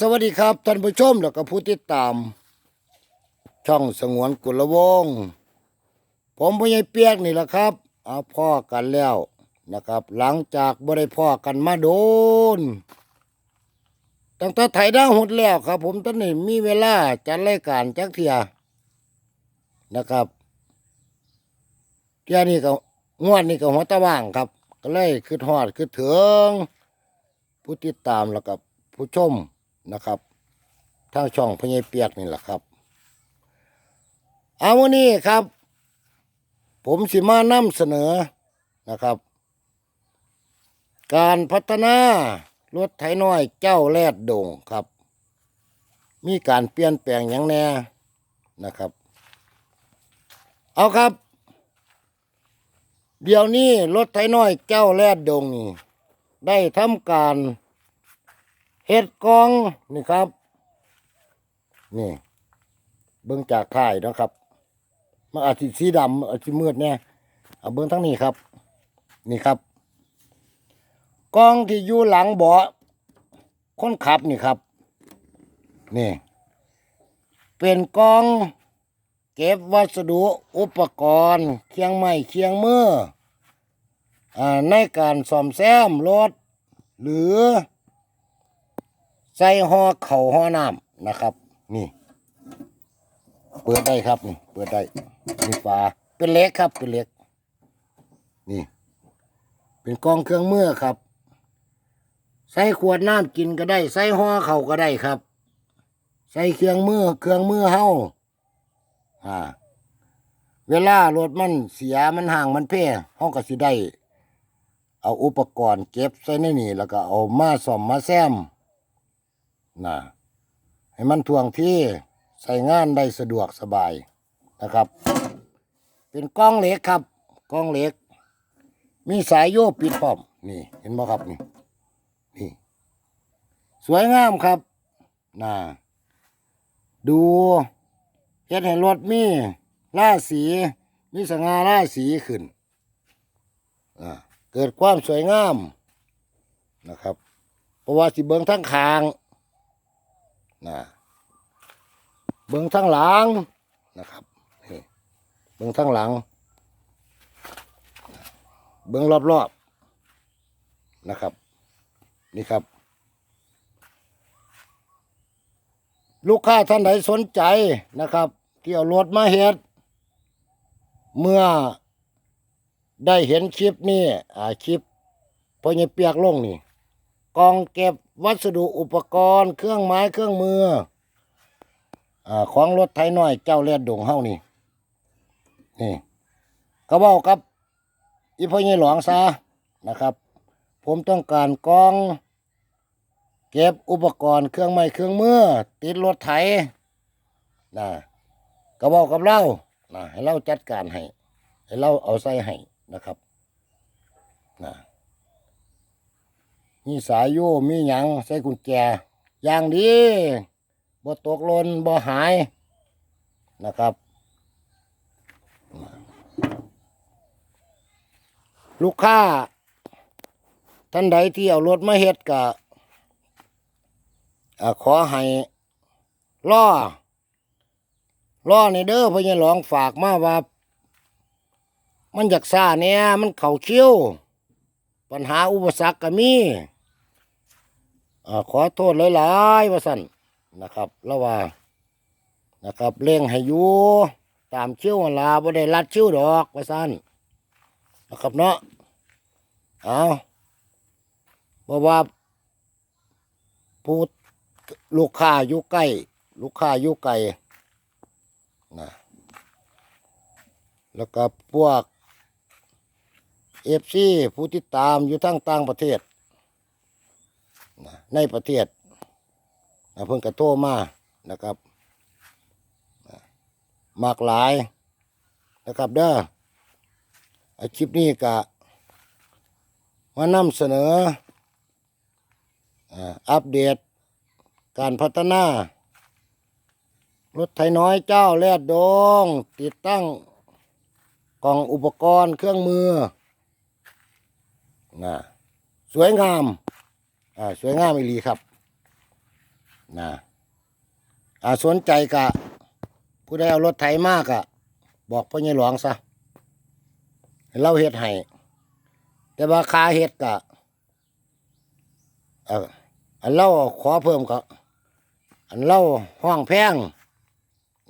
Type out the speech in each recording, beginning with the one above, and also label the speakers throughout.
Speaker 1: สวัสดีครับท่านผู้ชมแล้วก็ผู้ติดตาม ช่องสงวนกุลวงผมพ่อใหญ่เปียกนี่แหละครับเอาพ่อกันแล้วนะครับ หลังจากบ่ได้พ่อกันมาโดนตั้งแต่ไถดาหดแล้วครับ ผมตอนนี้มีเวลาจัดรายการจักเทียนะครับเที่ยนี้ก็งวดนี้ก็หัวตะว่างครับ ก็เลยคือฮอดคือเถึงผู้ติดตามแล้วกับผู้ชม นะครับทางช่องพญายเปียกนี่แหละครับ เอาวันนี้ครับ ผมสิมานำเสนอนะครับ การพัฒนารถไถน้อยเจ้าแรดดงครับ มีการเปลี่ยนแปลงอย่างแน่นะครับ เอาครับ เดี๋ยวนี้รถไถน้อยเจ้าแรดดงนี่ได้ทำการ เฮ็ดกองนี่ครับ นี่ เบิ้งจากถ่ายนะครับ มันอาจสิสีดำอาจสิมืดเนี่ยเอาเบิ้งทั้งนี้ครับ นี่ครับกองที่อยู่หลังเบาะคนขับนี่ครับ นี่ เป็นกองเก็บวัสดุอุปกรณ์เคียงไม้เคียงมืออ่าในการซ่อมแซมรถ หรือ ใส่ห่อเข่าห่อน้ำนะครับ นี่ เปิดได้ครับนี่เปิดได้มีฝาเป็นเล็กครับ เป็นเล็ก นี่ เป็นกองเครื่องมือครับ ใส่ขวดน้ำกินก็ได้ ใส่ห่อเข่าก็ได้ครับ ใส่เครื่องมือเครื่องมือเฮาอ่าเวลารถมันเสียมันห่างมันเพ่เฮาก็สิได้ เอาอุปกรณ์เก็บใส่ในนี่แล้วก็เอามาซ่อมมาแซม นะให้มันทวงที่ใส่งานได้สะดวกสบายนะครับ เป็นกล้องเหล็กครับกล้องเหล็ก มีสายโยบปิดพร้อมนี่ เห็นไหมครับนี่นี่ สวยงามครับนะดูเฮ็ดให้รถมีล่าสีมีสง่าล่าสีขึ้นอ่าเกิดความสวยงามนะครับ เพราะว่าสิเบิงทั้งคาง นะเบื้องทั้งหลังนะครับเบื้องทั้งหลัง เบื้องรอบๆนะครับ นี่ครับ ลูกค้าท่านใดสนใจนะครับที่เอารถมาเฮ็ดเมื่อได้เห็นคลิปนี้อ่าคลิปพอเนี่ยเปียกลงนี่ กองเก็บวัสดุอุปกรณ์ เครื่องไม้เครื่องมืออาของรถไถน้อยเจ้าเลียดดงเฮานี่นี่ก็บอกกับอีพ่อใหญ่หลวงซะนะครับ ผมต้องการกอง เก็บอุปกรณ์เครื่องไม้เครื่องมือติดรถไถนะก็บอกกับเรานะให้เราจัดการให้ให้เราเอาใส่ให้นะครับนะ มีสายโยมีหยังใส่กุญแจอย่างดีบ่ตกหล่นบ่หายนะครับ ลูกค้าท่านใดที่เอารถมาเฮ็ดก็อ่าขอให้ล่อล่อในเด้อพญ่หลองฝากมาว่า มันอยากซ่าเนี่ยมันเข่าเขี้ยว ปัญหาอุปสรรคก็มี ขอโทษหลายๆว่าสั่นนะครับแล้วว่านะครับเร่งให้อยู่ตามเชี่ยวลาบ่ได้ลัดเชี่ยวดอกว่าสั่นนะครับเนาะเอาเพราะว่าผู้ลูกค้าอยู่ใกล้ลูกค้าอยู่ไกลนะแล้วก็พวกเอฟซีผู้ติดตามอยู่ทั้งต่างประเทศ ในประเทศนะเพิ่งกระโทรมานะครับมากหลายนะครับเด้ออาคลิปนี้กะมานำเสนออัปเดตการพัฒนารถไถน้อยเจ้าแลดดง ติดตั้งกล่องอุปกรณ์เครื่องมือนะสวยงาม อ่าสวยงามอีหลีครับนะอ่าสนใจกะ ผู้ใดเอารถไถมากอะบอกพ่อใหญ่หลวงซะเราเฮ็ดให้แต่ว่าคาเฮ็ดกะเอออันเราขอเพิ่มก็อันเราห้องแพง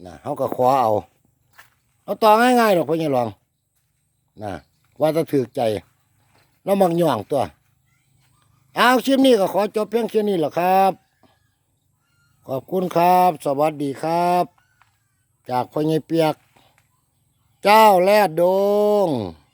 Speaker 1: นะเขาก็ขอเอาเอาต่อง่ายๆหรอกพ่อใหญ่หลวงนะว่าจะถือใจ เรามักย่องตัว เอาคลิปนี้ก็ขอจบเพียงแค่นี้แหละครับ ขอบคุณครับ สวัสดีครับ จากพ่อใหญ่เปียก เจ้าแลดดง